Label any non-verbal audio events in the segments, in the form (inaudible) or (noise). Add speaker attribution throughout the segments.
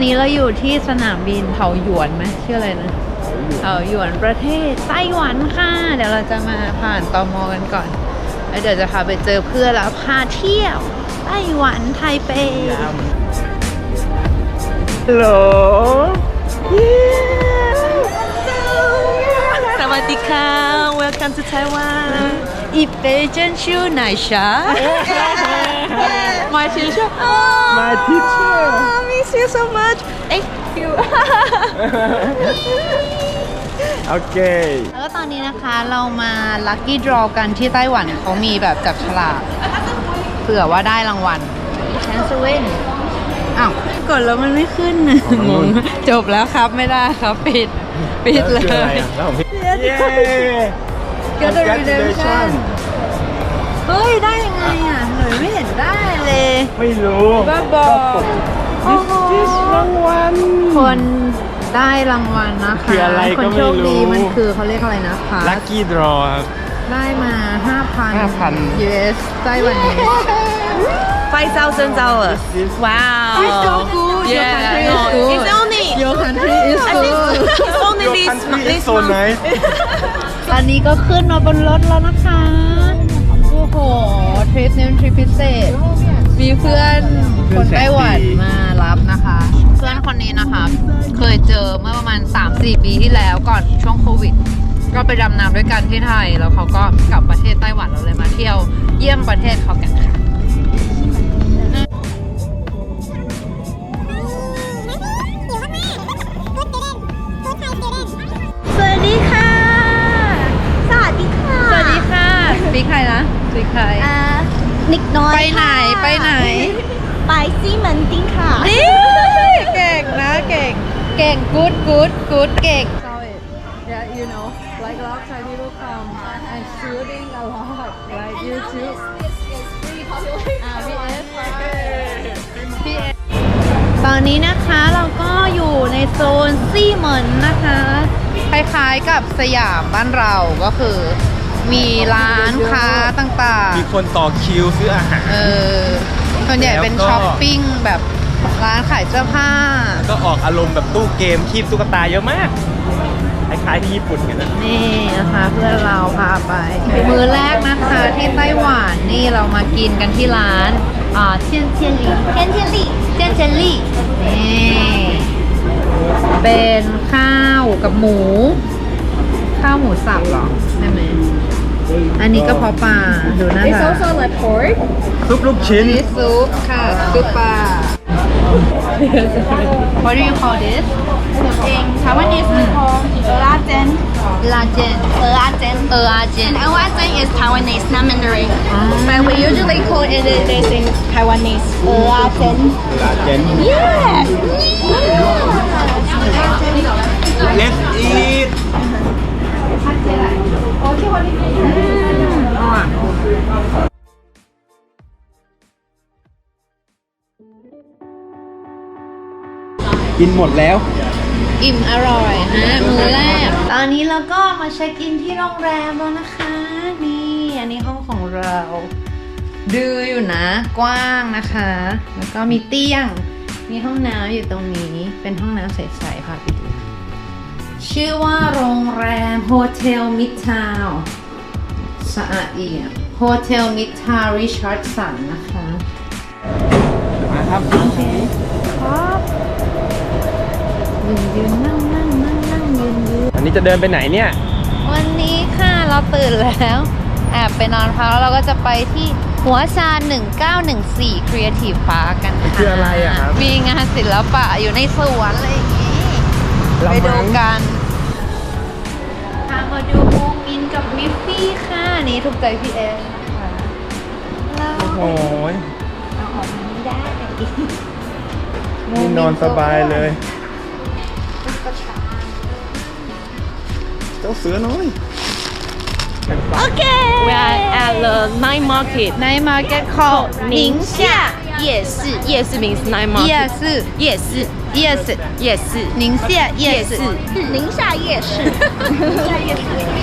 Speaker 1: อนนี้เราอยู่ที่สนามบินเถาหยวนไหมชื่ออะไรนะเถาหยวนประเทศไต้หวันค่ะ เดี๋ยวเราจะมาผ่านตอมอกันก่อนแล้วเดี๋ยวจะพาไปเจอเพื่อนแล้วพาเที่ยวไต้หวันไทเป
Speaker 2: ฮัลโหล
Speaker 3: สวัสดีค่ะWelcome to Taiwan
Speaker 1: 一杯珍珠奶茶 My teacher
Speaker 2: My teacher
Speaker 3: Miss you so much Thank you
Speaker 2: โอเค
Speaker 1: แล้วก็ตอนนี้นะคะเรามา Lucky Draw กันที่ไต้หวันเขามีแบบจับฉลากเผื่อว่าได้รางวัล Chance to win อ้าวกดแล้วมันไม่ขึ้นนะ
Speaker 2: อ๋อมัน
Speaker 1: ง
Speaker 2: นู่
Speaker 1: ง
Speaker 2: น
Speaker 1: จบแล้วครับไม่ได้ครับ ปิด ปิดเล
Speaker 2: แวคื ออะไร
Speaker 1: ย
Speaker 2: อะแล้วผมพี่เย้
Speaker 1: Get the redemption
Speaker 2: Congratulations
Speaker 1: เฮ้ย ได้ยังไงอะหนูไม่เห็นได้เลย
Speaker 2: ไม่รู้
Speaker 1: บ้าบอโอ้โห
Speaker 2: This รางวัล
Speaker 1: คนได้รางวัลนะคะ
Speaker 2: คืออะไร
Speaker 1: คน
Speaker 2: ก็ไม่
Speaker 1: โชคดี
Speaker 2: รู้
Speaker 1: มันคือเขาเรียกอะไรนะคะ
Speaker 2: Lucky Draw ครับ
Speaker 1: ได้มา 5,000
Speaker 2: 5,000
Speaker 1: US ไต้หวันนี้
Speaker 3: 5,000 dollars
Speaker 2: This
Speaker 3: Wow
Speaker 1: It's so good. Your
Speaker 3: Yeah,
Speaker 1: country
Speaker 3: no,
Speaker 1: is good.
Speaker 3: It's only
Speaker 1: Your country is
Speaker 3: I think
Speaker 1: good
Speaker 3: it's only
Speaker 2: Your
Speaker 3: this
Speaker 2: country
Speaker 3: this
Speaker 2: is so
Speaker 3: month
Speaker 2: nice
Speaker 1: ตอนนี้ก็ขึ้นมาบนรถแล้วนะคะ โอ้โห ทริปนี้เป็นทริปพิเศษ มีเพื่อนคนไต้หวันมารับนะคะ เพื่อนคนนี้นะคะ เคยเจอเมื่อประมาณ 3-4 ปีที่แล้วก่อนช่วงโควิด ก็ไปดำน้ำด้วยกันที่ไทย แล้วเขาก็กลับประเทศไต้หวันเราเลยมาเที่ยวเยี่ยมประเทศเขากันค่ะ ปีใครนะปีใคร
Speaker 3: อ่านิกน้อย
Speaker 1: ไปไหน
Speaker 3: ค่ะ
Speaker 1: ไปไหน
Speaker 3: ไปซีเหมันติ้งค่ะ
Speaker 1: นี่เก่งนะเก่ง เก่ง good good good เก่ง so it yeah you know like a lot of Thai people come and shooting a lot like YouTube อ่า PS PS ตอนนี้นะคะเราก็อยู่ในโซนซี่เหมินนะคะ คล้ายๆกับสยามบ้านเราก็คือ มีร้านค้าต่างๆ
Speaker 2: มีคนต่อคิวซื้ออาหาร
Speaker 1: เออ ส่วนใหญ่เป็น
Speaker 2: แล้วก็
Speaker 1: ช้อปปิ้งแบบร้านขายเสื้อผ้า
Speaker 2: ก็ออกอารมณ์แบบตู้เกมคีบตุ๊กตาเยอะมากคล้ายๆที่ญี่ปุ่นกันนะ
Speaker 1: นี่นะคะเพื่อนเราพาไป มือแรกนะคะที่ไต้หวันนี่เรามากินกันที่ร้านอ่าเทียนเทียนลี่เทียนเทียนลี่เทียนเทียนลี่นี่เป็นข้าวกับหมู ข้าวหมูสับเหรอใช่ไหม อันนี้ก็เพาะปลาดูหน้าตา
Speaker 3: like pork
Speaker 2: ซุปลูกชิ้น
Speaker 1: นี่ซุปค่ะซุปปลา (laughs) What do you call this?
Speaker 3: in Taiwanese we call เอออาเจน
Speaker 1: ลาเจน
Speaker 3: เอออาเจน
Speaker 1: เอออาเจน
Speaker 3: And Awazen is Taiwanese, not Mandarin. But we usually call it this in Taiwanese. Awazen.
Speaker 2: ลาเจน
Speaker 3: Yeah.
Speaker 2: Let's eat กินหมดแล้ว
Speaker 1: อิ่มอร่อยนะมือแรก ตอนนี้เราก็มาเช็คอินที่โรงแรมแล้วนะคะ นี่อันนี้ห้องของเรา ดืออยู่นะ กว้างนะคะ แล้วก็มีเตียง มีห้องน้ำอยู่ตรงนี้ เป็นห้องน้ำใสๆพาไปดู ชื่อว่าโรงแรมโฮเทลมิดทาวสะอาดเอี่ยมโฮเทลมิดทาวริชาร์ดสันนะคะ
Speaker 2: มาครับ
Speaker 1: ครับยืนยืนนั่งนั่งนั่งนั่งยืนยืน
Speaker 2: อันนี้จะเดินไปไหนเนี่ย
Speaker 1: วันนี้ค่ะเราตื่นแล้ว แอบไปนอนพักแล้วเราก็จะไปที่หัวชา1914 Creative Park กันค่ะ
Speaker 2: คืออะไรอะครับ
Speaker 1: มีงานศิลปะอยู่ในสวนอะไรอย่างนี้ ไปดูกันพามาดูมูมินกับมิฟฟี่ค่ะนี่ถูกใจพี่เอนะคะแล้ว
Speaker 2: โอ้ย
Speaker 1: เอาออกมาไม่ได้
Speaker 2: นี่นอนสบายเลย
Speaker 1: ตุ๊กตา
Speaker 2: เจ้าเสือน้อย
Speaker 3: Okay. We are at the night market.
Speaker 1: ใน market called 宁夏
Speaker 3: 夜市，夜市 means night market.
Speaker 1: 夜市
Speaker 3: 夜市，
Speaker 1: 夜市
Speaker 3: 夜市，
Speaker 1: 宁夏夜市(laughs)
Speaker 3: 宁夏夜市。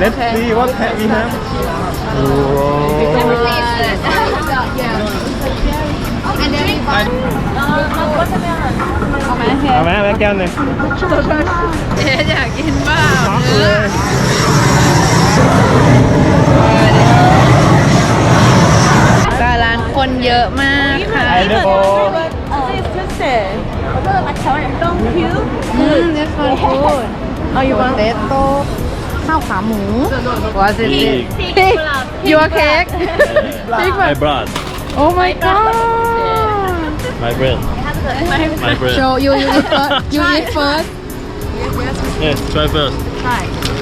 Speaker 2: Let's see what have we have โอ้
Speaker 1: And then we
Speaker 2: เอา (laughs)
Speaker 1: เอาไหมเฮีย
Speaker 2: ไหมแม่แก้วหนึ่ง
Speaker 1: เอ๊ะอยากกินบ้า
Speaker 2: ช็
Speaker 1: คนเยอะมากค่ะ
Speaker 2: ไอเดโอ
Speaker 1: อืมนี่คนพูดเอาอยู่บนเตโต้ข้าวขาหมูว่าสิสิพิกยูเค้กพิกแบบ
Speaker 4: My blood,
Speaker 1: Oh my god
Speaker 4: my brain, my brain.
Speaker 1: So you you eat first you eat first
Speaker 4: Yes, try first.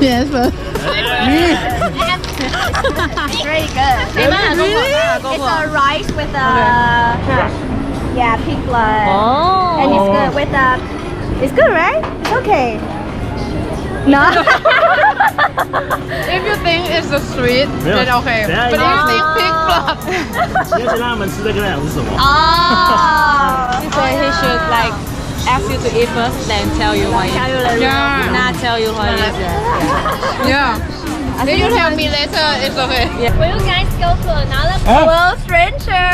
Speaker 1: Yes first (laughs)
Speaker 3: Very good. It's a rice with a yeah pig blood, and it's good with a. It's good, right? It's okay. No. (laughs) (laughs)
Speaker 1: If you think it's a sweet
Speaker 4: 没有
Speaker 1: then okay
Speaker 4: 等一下
Speaker 1: But if you think
Speaker 4: 啊
Speaker 1: pig blood
Speaker 4: 先先让他们吃这个两是什么？
Speaker 3: oh.
Speaker 5: So he should like ask you to eat first, then tell you what it
Speaker 3: Tell you
Speaker 5: is.
Speaker 3: later.
Speaker 1: Yeah
Speaker 5: Not tell you what it is.
Speaker 1: Yeah Then you tell me later. It's okay.
Speaker 3: Will you guys go to another
Speaker 2: Huh?
Speaker 3: world stranger?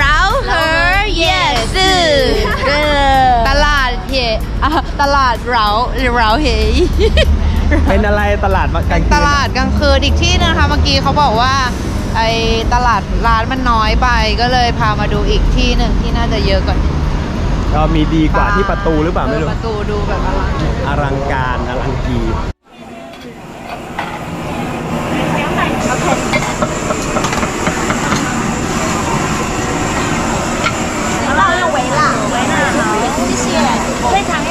Speaker 3: r o u her yes
Speaker 1: ตลาดเหอ่ตลาดเราเราเห
Speaker 2: เป็นอะไรตลาดมากลางคืน
Speaker 1: ตลาดกลางคืนอีกที่นะคะเมื่อกี้เขาบอกว่า ไอ้ตลาดร้านมันน้อยไปก็เลยพามาดูอีกที่หนึ่งที่น่าจะเยอะกว่านี้
Speaker 2: ก็มีดีกว่าที่ประตูหรือเปล่าไม่รู้
Speaker 1: ประตูดูแบบอลัง
Speaker 2: อลังการอลังกี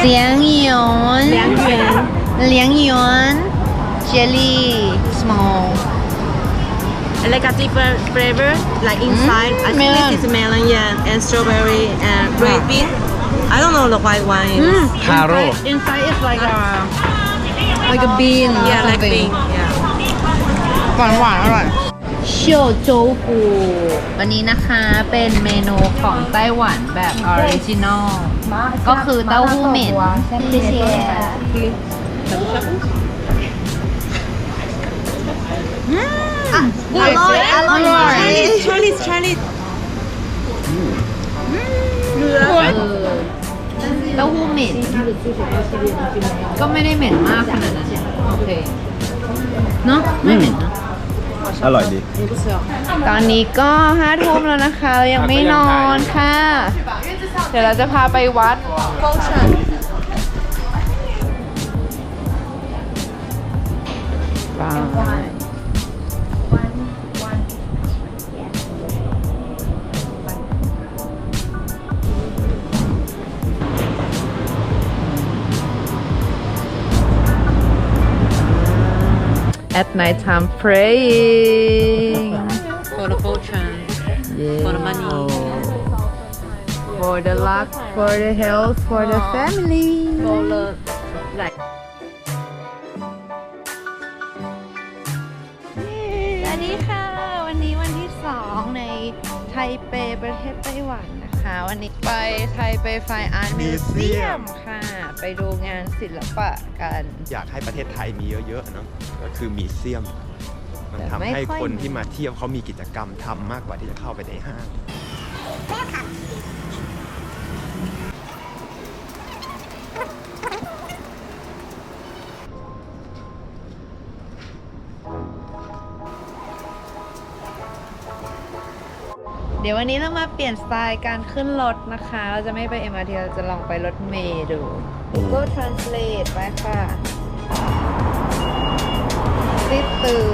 Speaker 1: เหลียงหยวนเหลียงหยวนเหลียงหยวนเจลลี่ small
Speaker 5: And like a different flavor, like inside. I think
Speaker 1: melon.
Speaker 5: this is melon, yeah, and strawberry and red bean. I don't know the white one is.
Speaker 2: ทาโร่
Speaker 1: inside is like a like a bean or
Speaker 5: Yeah, like
Speaker 1: something.
Speaker 5: bean. Yeah.
Speaker 1: หวานหวานๆอร่อย เชียวโจกูวันนี้นะคะเป็นเมนูของไต้หวันแบบออริจินอลก็คือเต้าหู้เหม็น
Speaker 3: อร่อย อร่อย
Speaker 5: Chinese, Chinese, Chinese.
Speaker 1: เต้าหู้เหม็น ก็ไม่ได้เหม็นมากขนาดนั้นโอเค เนอะไม่เหม็นเนอะ
Speaker 2: อร่อยดี
Speaker 1: ตอนนี้ก็ห้าทุ่มแล้วนะคะเรายังไม่นอนค่ะ เดี๋ยวเราจะพาไปวัดฟงชันไป at night time praying
Speaker 5: For the fortune, for the money.
Speaker 1: for the luck for the health for the family
Speaker 5: For the like.
Speaker 1: สวัสดีค่ะ วันนี้วันที่2ในไทเปประเทศไต้หวันนะคะ วันนี้ ไปไทยไปไฟอาร์ตมิวเซียมค่ะ ไปดูงานศิลปะกัน
Speaker 2: อยากให้ประเทศไทยมีเยอะๆเนาะก็คือมีเซียม มันทำให้
Speaker 1: ค
Speaker 2: นที่มาเที่ยวเขามีกิจกรรมทำมากกว่าที่จะเข้าไปในห้าง
Speaker 1: เดี๋ยววันนี้เรามาเปลี่ยนสไตล์การขึ้นรถนะคะ เราจะไม่ไป MRT เราจะลองไปรถเมล์ดู Google Translate ไปค่ะซิตือ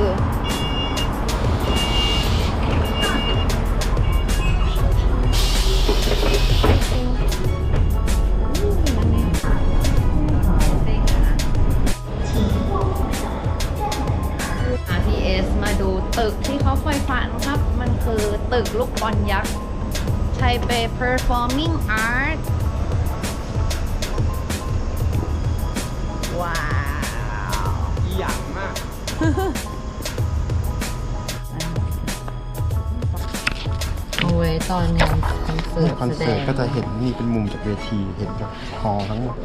Speaker 1: ว้ตอนงานคอนเสิร์ต
Speaker 6: คอน
Speaker 1: แสด
Speaker 6: เสิร์ต
Speaker 1: ง
Speaker 6: ก็จะเห็นนี่เป็นมุมจากเวทีเห็นจากฮอลล์ทั้งหมด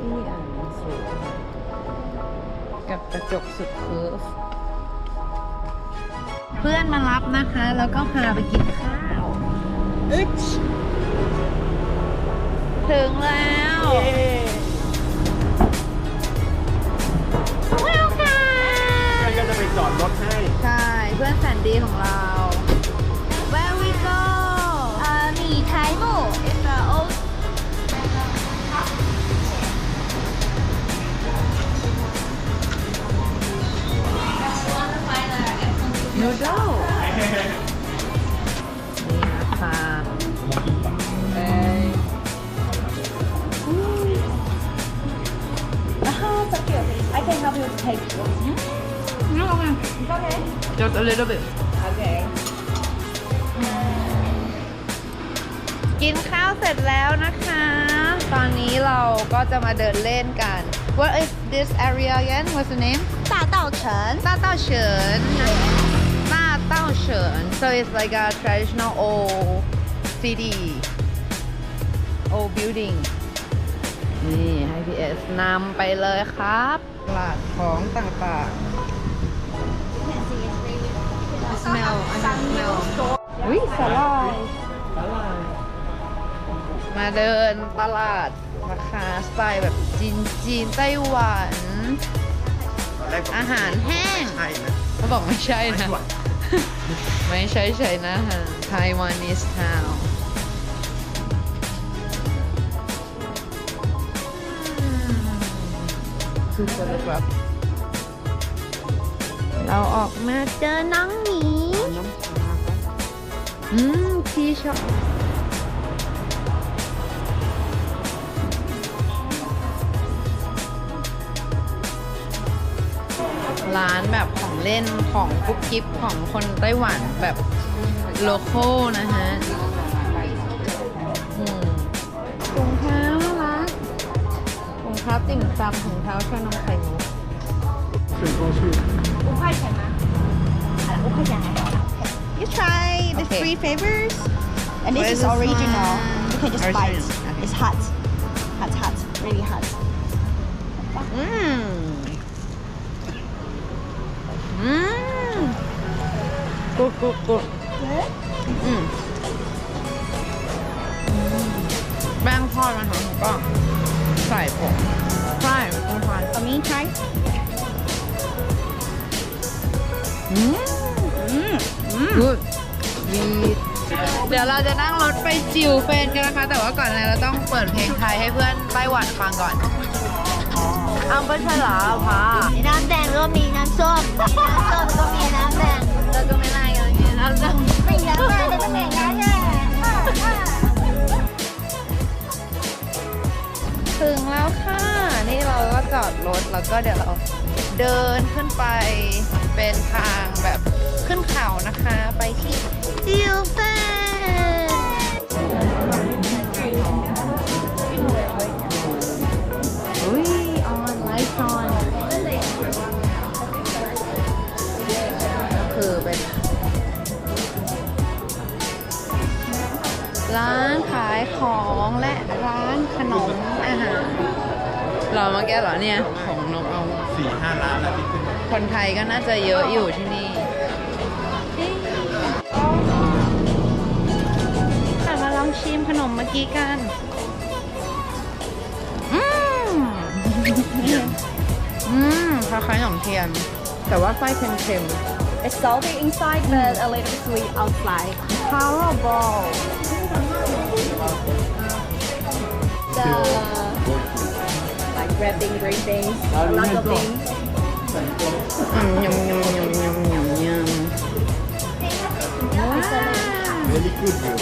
Speaker 1: ที่อ่านหนังสือกับกระจกสุดเคิร์ฟเพื่อนมารับนะคะ แล้วก็พาไปกินข้าวถึงแล้ว
Speaker 2: เพื่อนก็จะไปจอดรถให้
Speaker 1: ใช่ เพื่อนแสนดีของเรา กินข้าวเสร็จแล้วนะคะ ตอนนี้เราก็จะมาเดินเล่นกัน What is this area again? What's the name?
Speaker 3: 大道城
Speaker 1: 大道神大道神 So it's like a traditional old city old building นี่ให้ PS นำไปเลยครับตลาดของต่างๆ smell I can smell อุ้ยสาลาย มาเดินตลาดราคาสไตล์แบบจีนจีนไต้หวัน
Speaker 2: ตอนแรกผม
Speaker 1: อาหารแห้ง
Speaker 2: ใช่นะ
Speaker 1: เขาบอกไม่ใช่นะ ไม่ใช่ใช่นะฮะไต้หวันนิสทาวคือจะแบบเราออกมาเจอน้องหมี
Speaker 2: น้ำชาปะ
Speaker 1: อืมพี่ชอบ ร้านแบบของเล่นของกุ๊บกิ๊บของคนไต้หวันแบบโลโก้นะฮะอืมถุงเท้าน่ารักถุงเท้าติ่มซำถุงเท้าชานมไข่มุก
Speaker 6: เป็นก็ชื่อ
Speaker 3: 五块钱吗？好了，五块钱还好啦。You try the
Speaker 1: Okay.
Speaker 3: three flavors, and
Speaker 1: What
Speaker 3: this
Speaker 1: is
Speaker 3: is
Speaker 1: this
Speaker 3: original.
Speaker 1: one?
Speaker 3: You can just
Speaker 1: Original,
Speaker 3: bite.
Speaker 1: okay.
Speaker 3: It's hot, hot, hot, really hot.
Speaker 1: อื กุกุกุดอืมแป้งทอดมันของก็ใส่ผงใช่ผงทาน
Speaker 3: For me, try.
Speaker 1: อืมกูดดีเดี๋ยวเราจะนั่งรถไปจิวเฟนกันนะคะ แต่ว่าก่อนอื่นเราต้องเปิดเพลงไทยให้เพื่อนไต้หวันฟังก่อนอ้าวไม่ใช่เหรอพา
Speaker 3: มีน้ำแดงแล้วก็มีน้ำส้มมีน้ำส้มแล้วก็มีน้ำแดง
Speaker 1: แล้วก็เดี๋
Speaker 3: ย
Speaker 1: วเราเดินขึ้นไปเป็นทางแบบขึ้นเขานะคะ ไปที่จิวเฟอุ้ยออนไลท์ออนคือเป็นร้านขายของและร้านขนมอาหาร รอเมื่อกี้เหรอเนี่ย ของนกเอา
Speaker 2: สี่ห้าร้านแล้วที่ขึ้นมา
Speaker 1: คนไทยก็น่าจะเยอะอยู่ที่นี่ค่ะมาลองชิมขนมเมื่อกี้กันอืมอืมคล้ายๆขนมเทียน แต่ว่าไส้เค็ม
Speaker 3: It's salty inside but a little sweet outside.
Speaker 1: ๆ Powerball
Speaker 3: The like wrapping green things, lots of things.
Speaker 1: อืมยำยำยำยำยำยำว้าว
Speaker 6: very good อยู่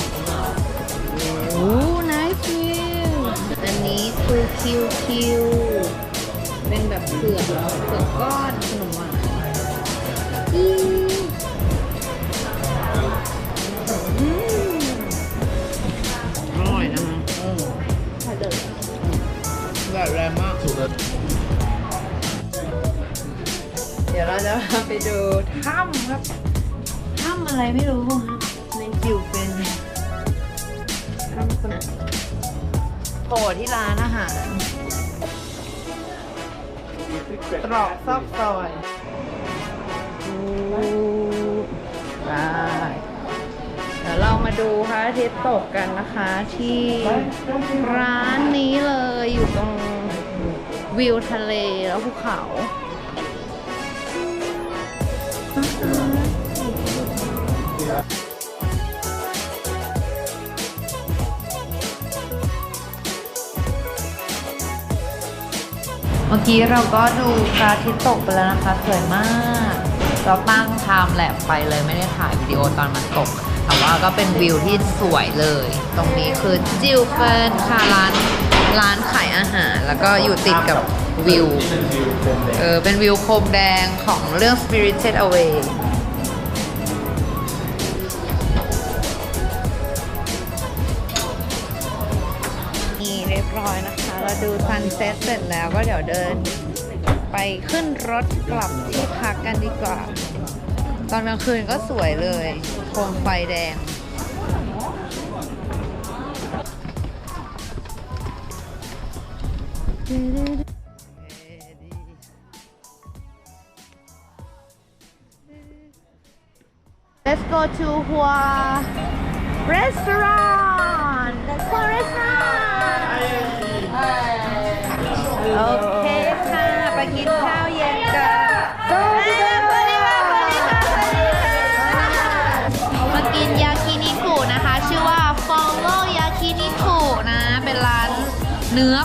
Speaker 1: โอ้นายฟิวอันนี้คือคิวคิวเป็นแบบเผือกเผือกก้อนขนมหวาน แบบแรงมากเดี๋ยวเราจะาไปดูถ้ำครับ ถ้ำอะไรไม่รู้ครับในจิวเป็นถ้ำคนโผล่ที่ร้านอาหาร ตรอกซอกซอยได้วเรามามา ดูพระอาทิตย์ตกกันนะคะ ที่ร้านนี้เลยอยู่ตรงวิวทะเลแล้วภูเขาเมื่อกี้เราก็ดูพระอาทิตย์ตกไปแล้วนะคะ สวยมาก เราตั้งไทม์แลปไปเลยไม่ได้ถ่ายวิดีโอตอนมันตก แต่ว่าก็เป็นวิวที่สวยเลย ตรงนี้คือจิวเฟินค่ะร้านร้านขายอาหาร แล้วก็อยู่ติดกับวิว เออ เป็นวิวโคมแดงของเรื่อง Spirited Away นี่เรียบร้อยนะคะ เราดูซันเซ็ตเสร็จแล้วก็เดี๋ยวเดิน ไปขึ้นรถกลับที่พักกันดีกว่า ตอนกลางคืนก็สวยเลยโคมไฟแดง Let's go to Hua restaurant. Let's go restaurant.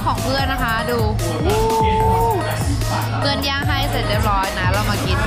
Speaker 1: ของเพื่อนนะคะ ดู เพื่อนย่างให้เสร็จเรียบร้อยนะ เรามากินกัน